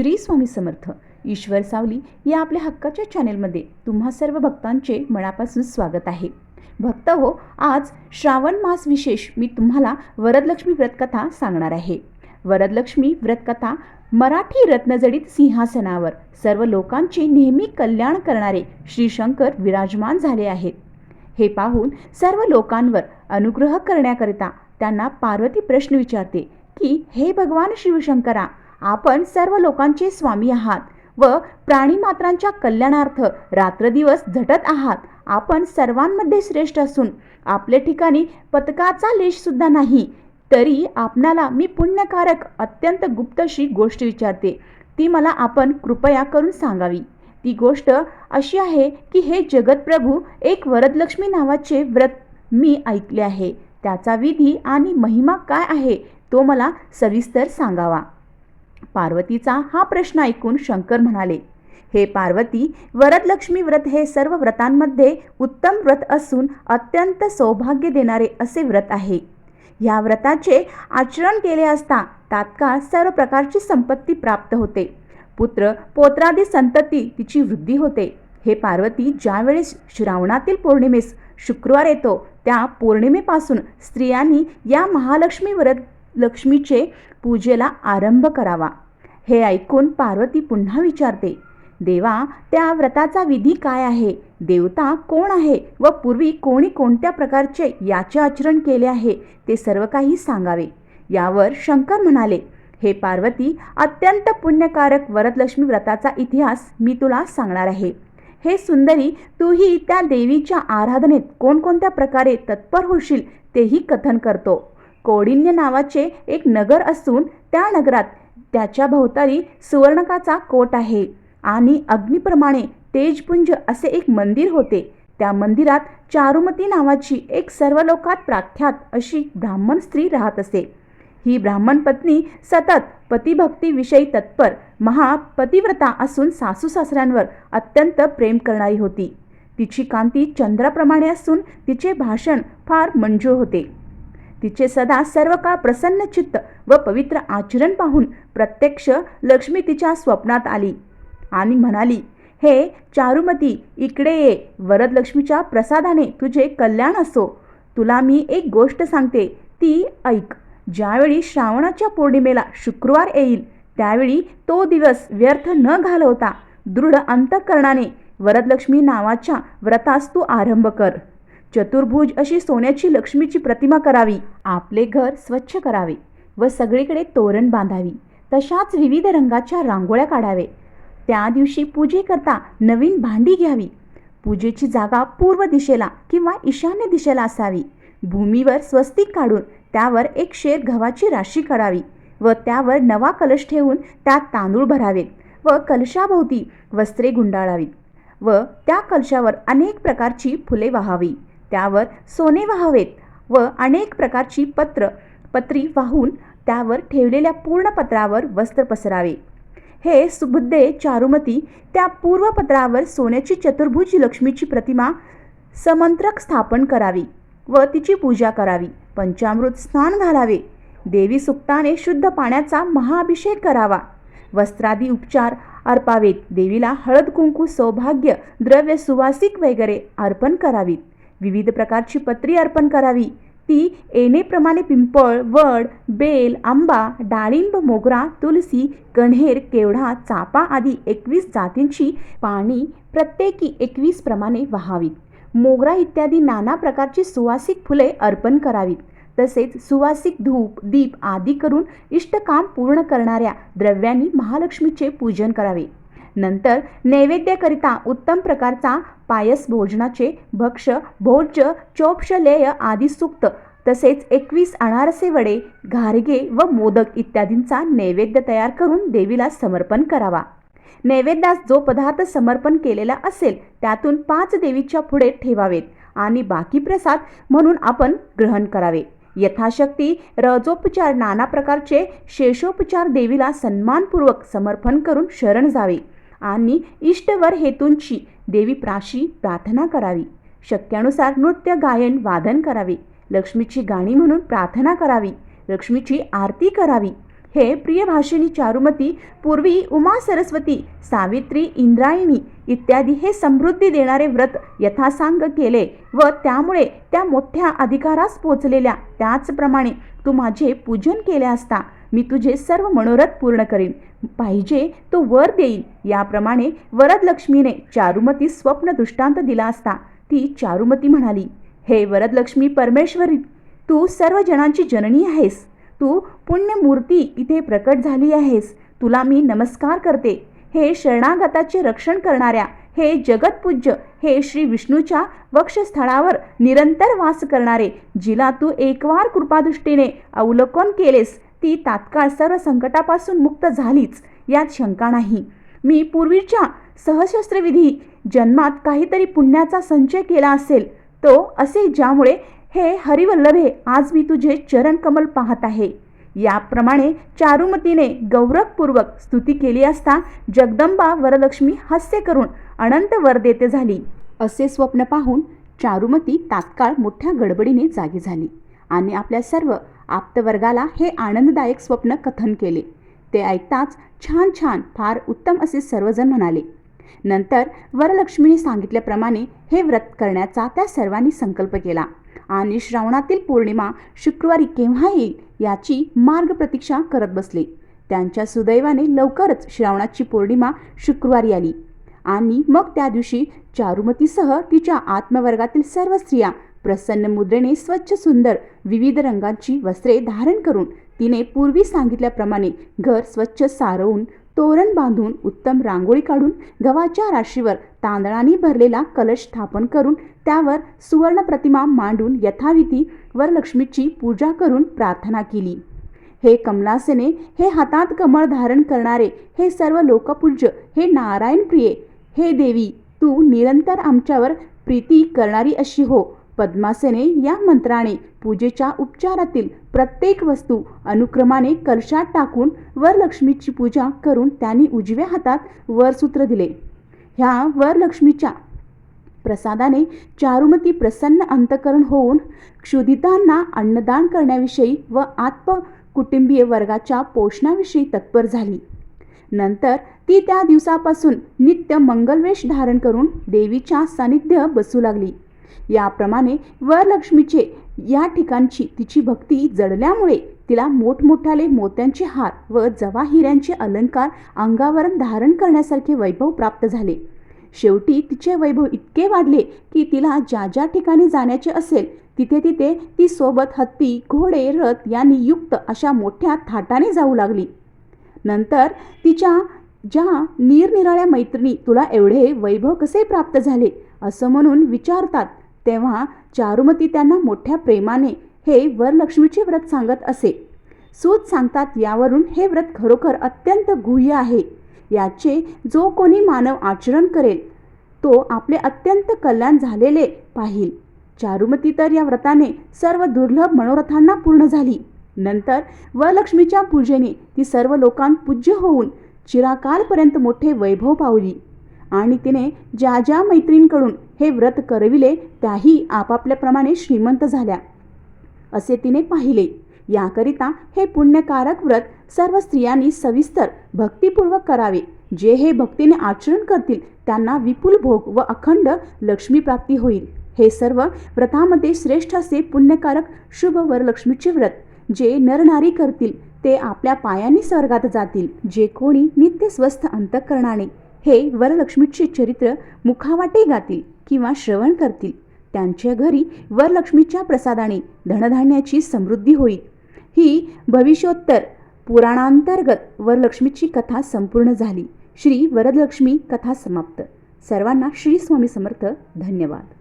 श्री स्वामी समर्थ. ईश्वर सावली या आपल्या हक्काच्या चॅनेलमध्ये तुम्हा सर्व भक्तांचे मनापासून स्वागत आहे. भक्त हो आज श्रावण मास विशेष मी तुम्हाला वरदलक्ष्मी व्रतकथा सांगणार आहे. वरदलक्ष्मी व्रतकथा मराठी रत्नजडीत सिंहासनावर सर्व लोकांचे नेहमी कल्याण करणारे श्रीशंकर विराजमान झाले आहेत. हे पाहून सर्व लोकांवर अनुग्रह करण्याकरिता त्यांना पार्वती प्रश्न विचारते की हे भगवान शिवशंकरा आपण सर्व लोकांचे स्वामी आहात व प्राणीमात्रांच्या कल्याणार्थ रात्रदिवस झटत आहात. आपण सर्वांमध्ये श्रेष्ठ असून आपल्या ठिकाणी पतकाचा लेशसुद्धा नाही. तरी आपणाला मी पुण्यकारक अत्यंत गुप्तशी गोष्ट विचारते. ती मला आपण कृपया करून सांगावी. ती गोष्ट अशी आहे की हे जगतप्रभू एक वरदलक्ष्मी नावाचे व्रत मी ऐकले आहे. त्याचा विधी आणि महिमा काय आहे तो मला सविस्तर सांगावा. पार्वतीचा हा प्रश्न ऐकून शंकर म्हणाले हे पार्वती वरदलक्ष्मी व्रत हे सर्व व्रतांमध्ये उत्तम व्रत असून अत्यंत सौभाग्य देणारे असे व्रत आहे. ह्या व्रताचे आचरण केले असता तात्काळ सर्व प्रकारची संपत्ती प्राप्त होते. पुत्र पोत्रादी संतती तिची वृद्धी होते. हे पार्वती ज्यावेळेस श्रावणातील पौर्णिमेस शुक्रवार येतो त्या पौर्णिमेपासून स्त्रियांनी या महालक्ष्मी व्रत लक्ष्मीचे पूजेला आरंभ करावा. हे ऐकून पार्वती पुन्हा विचारते देवा त्या व्रताचा विधी काय आहे? देवता कोण आहे व पूर्वी कोणी कोणत्या प्रकारचे याचे आचरण केले आहे ते सर्व काही सांगावे यावर शंकर म्हणाले हे पार्वती अत्यंत पुण्यकारक वरदलक्ष्मी व्रताचा इतिहास मी तुला सांगणार आहे. हे सुंदरी तूही त्या देवीच्या आराधनेत कोणकोणत्या प्रकारे तत्पर होशील तेही कथन करतो. कौडिन्य नावाचे एक नगर असून त्या नगरात त्याच्या भोवताली सुवर्णकाचा कोट आहे. आणि अग्निप्रमाणे तेजपुंज असे एक मंदिर होते. त्या मंदिरात चारुमती नावाची एक सर्व लोकात प्रख्यात अशी ब्राह्मण स्त्री राहत असे. ही ब्राह्मण पत्नी सतत पतिभक्तीविषयी तत्पर महापतिव्रता असून सासू सासऱ्यांवर अत्यंत प्रेम करणारी होती. तिची कांती चंद्राप्रमाणे असून तिचे भाषण फार मंजूळ होते. तिचे सदा सर्व काळ प्रसन्न चित्त व पवित्र आचरण पाहून प्रत्यक्ष लक्ष्मी तिच्या स्वप्नात आली. आणि म्हणाली हे चारुमती इकडे ये. वरदलक्ष्मीच्या प्रसादाने तुझे कल्याण असो. तुला मी एक गोष्ट सांगते. ती ऐक. ज्यावेळी श्रावणाच्या पौर्णिमेला शुक्रवार येईल त्यावेळी तो दिवस व्यर्थ न घालवता दृढ अंतःकरणाने वरदलक्ष्मी नावाच्या व्रतास तू आरंभ कर. चतुर्भुज अशी सोन्याची लक्ष्मीची प्रतिमा करावी आपले घर स्वच्छ करावे व सगळीकडे तोरण बांधावी. तशाच विविध रंगाच्या रांगोळ्या काढावे. त्या दिवशी पूजेकरता नवीन भांडी घ्यावी. पूजेची जागा पूर्व दिशेला किंवा ईशान्य दिशेला असावी. भूमीवर स्वस्तिक काढून त्यावर एक शेर गव्हाची राशी काढावी व त्यावर नवा कलश ठेवून त्यात तांदूळ भरावेत व कलशाभोवती वस्त्रे गुंडाळावीत व त्या कलशावर अनेक प्रकारची फुले वाहावी. त्यावर सोने वाहावेत व अनेक प्रकारची पत्र पत्री वाहून त्यावर ठेवलेल्या पूर्ण पत्रावर वस्त्र पसरावे. हे सुबुद्धे चारुमती त्या पूर्वपत्रावर सोन्याची चतुर्भुज लक्ष्मीची प्रतिमा समंत्रक स्थापन करावी व तिची पूजा करावी पंचामृत स्नान घालावे देवी सुक्ताने शुद्ध पाण्याचा महाअभिषेक करावा वस्त्रादी उपचार अर्पावेत देवीला हळद कुंकू सौभाग्य द्रव्य सुवासिक वगैरे अर्पण करावीत. विविध प्रकारची पत्री अर्पण करावी. ती येणेप्रमाणे पिंपळ वड बेल आंबा डाळिंब मोगरा तुलसी कण्हेर केवढा चापा आदी एकवीस जातींची पाणी प्रत्येकी एकवीस प्रमाणे व्हावीत. मोगरा इत्यादी नाना प्रकारची सुवासिक फुले अर्पण करावीत. तसेच सुवासिक धूप दीप आदी करून इष्टकाम पूर्ण करणाऱ्या द्रव्यांनी महालक्ष्मीचे पूजन करावे. नंतर नैवेद्याकरिता उत्तम प्रकारचा पायस भोजनाचे भक्ष भोज्य चोपशलेय आदी सूक्त तसेच एकवीस अनारसे वडे घारगे व मोदक इत्यादींचा नैवेद्य तयार करून देवीला समर्पण करावा. नैवेद्यास जो पदार्थ समर्पण केलेला असेल त्यातून पाच देवीच्या पुढे ठेवावेत आणि बाकी प्रसाद म्हणून आपण ग्रहण करावे. यथाशक्ती रजोपचार नाना प्रकारचे शेषोपचार देवीला सन्मानपूर्वक समर्पण करून शरण जावे. आणि इष्टवर हेतूंची देवी प्राशी प्रार्थना करावी. शक्यानुसार नृत्य गायन वादन करावे. लक्ष्मीची गाणी म्हणून प्रार्थना करावी. लक्ष्मीची आरती करावी. हे प्रियभाषिणी चारुमती पूर्वी उमा सरस्वती सावित्री इंद्रायणी इत्यादी हे समृद्धी देणारे व्रत यथासांग केले व त्यामुळे त्या मोठ्या अधिकारास पोचलेल्या त्याचप्रमाणे तू माझे पूजन केले असता मी तुझे सर्व मनोरथ पूर्ण करीन. पाहिजे तो वर देईन. याप्रमाणे वरदलक्ष्मीने चारुमती स्वप्न दृष्टांत दिला असता ती चारुमती म्हणाली हे वरदलक्ष्मी परमेश्वरी तू सर्व जणांची जननी आहेस. तू पुण्यमूर्ती इथे प्रकट झाली आहेस. तुला मी नमस्कार करते. हे शरणागताचे रक्षण करणाऱ्या हे जगतपूज्य हे श्री विष्णूच्या वक्षस्थळावर निरंतर वास करणारे जिला तू एकवार कृपादृष्टीने अवलोकन केलेस ती तात्काळ सर्व संकटापासून मुक्त झालीच यात शंका नाही. मी पूर्वीच्या सहशस्त्रविधी जन्मात काहीतरी पुण्याचा संचय केला असेल तो असे ज्यामुळे हे हरिवल्लभे आज मी तुझे चरणकमल पाहत आहे. याप्रमाणे चारुमतीने गौरवपूर्वक स्तुती केली असता जगदंबा वरलक्ष्मी हास्य करून अनंत वर देते झाली. असे स्वप्न पाहून चारुमती तात्काळ मोठ्या गडबडीने जागी झाली आणि आपल्या सर्व आप्तवर्गाला हे आनंददायक स्वप्न कथन केले. ते ऐकताच छान छान फार उत्तम असे सर्वजण म्हणाले. नंतर वरलक्ष्मीने सांगितल्याप्रमाणे हे व्रत करण्याचा त्या सर्वांनी संकल्प केला. आणि श्रावणातील पौर्णिमा शुक्रवारी केव्हा येईल याची मार्ग प्रतीक्षा करत बसले. त्यांच्या सुदैवाने लवकरच श्रावणाची पौर्णिमा शुक्रवारी आली. आणि मग त्या दिवशी चारुमतीसह तिच्या आत्मवर्गातील सर्व स्त्रिया प्रसन्न मुद्रेने स्वच्छ सुंदर विविध रंगांची वस्त्रे धारण करून तिने पूर्वी सांगितल्याप्रमाणे घर स्वच्छ सारवून तोरण बांधून उत्तम रांगोळी काढून गव्हाच्या राशीवर तांदळाने भरलेला कलश स्थापन करून त्यावर सुवर्ण प्रतिमा मांडून यथाविधी वरलक्ष्मीची पूजा करून प्रार्थना केली. हे कमलासेने हे हातात कमळ धारण करणारे हे सर्व लोकपूज्य हे नारायण प्रिये हे देवी तू निरंतर आमच्यावर प्रीती करणारी अशी हो. पद्मासेने या मंत्राने पूजेच्या उपचारातील प्रत्येक वस्तू अनुक्रमाने कलशात टाकून वरलक्ष्मीची पूजा करून त्यांनी उजव्या हातात वरसूत्र दिले. ह्या वरलक्ष्मीच्या प्रसादाने चारुमती प्रसन्न अंतकरण होऊन क्षुधितांना अन्नदान करण्याविषयी व आत्म कुटुंबीय वर्गाच्या पोषणाविषयी तत्पर झाली. नंतर ती त्या दिवसापासून नित्य मंगलवेश धारण करून देवीच्या सानिध्य बसू लागली. याप्रमाणे वरलक्ष्मीचे या ठिकाणची तिची भक्ती जडल्यामुळे तिला मोठमोठाले मोत्यांचे हार व जवाहिऱ्यांचे अलंकार अंगावर धारण करण्यासारखे वैभव प्राप्त झाले. शेवटी तिचे वैभव इतके वाढले की तिला ज्या ज्या ठिकाणी जाण्याचे असेल तिथे तिथे ती सोबत हत्ती घोडे रथ यांनी युक्त अशा मोठ्या थाटाने जाऊ लागली. नंतर तिच्या ज्या निरनिराळ्या मैत्रिणी तुला एवढे वैभव कसे प्राप्त झाले असं म्हणून विचारतात तेव्हा चारुमती त्यांना मोठ्या प्रेमाने हे वरलक्ष्मीचे व्रत सांगत असे. सूत सांगतात यावरून हे व्रत खरोखर अत्यंत गुह्य आहे. याचे जो कोणी मानव आचरण करेल तो आपले अत्यंत कल्याण झालेले पाहिल. चारुमती तर या व्रताने सर्व दुर्लभ मनोरथांना पूर्ण झाली. नंतर वलक्ष्मीच्या पूजेने ती सर्व लोकांपूज्य होऊन चिराकालपर्यंत मोठे वैभव पावली. आणि तिने ज्या ज्या मैत्रीणकडून हे व्रत करविले त्याही आपापल्याप्रमाणे श्रीमंत झाल्या. असे तिने पाहिले. याकरिता हे पुण्यकारक व्रत सर्व स्त्रियांनी सविस्तर भक्तिपूर्वक करावे. जे हे भक्तीने आचरण करतील त्यांना विपुल भोग व अखंड लक्ष्मीप्राप्ती होईल. हे सर्व व्रतामध्ये श्रेष्ठ असे पुण्यकारक शुभ वरलक्ष्मीचे व्रत. जे नरनारी करतील ते आपल्या पायांनी स्वर्गात जातील. जे कोणी नित्य स्वस्थ अंतःकरणाने हे वरलक्ष्मीचे चरित्र मुखावाटे गातील किंवा श्रवण करतील त्यांच्या घरी वरलक्ष्मीच्या प्रसादाने धनधान्याची समृद्धी होईल. ही भविष्योत्तर पुराणांतर्गत वरलक्ष्मीची कथा संपूर्ण झाली. श्री वरदलक्ष्मी कथा समाप्त. सर्वांना श्री स्वामी समर्थ. धन्यवाद.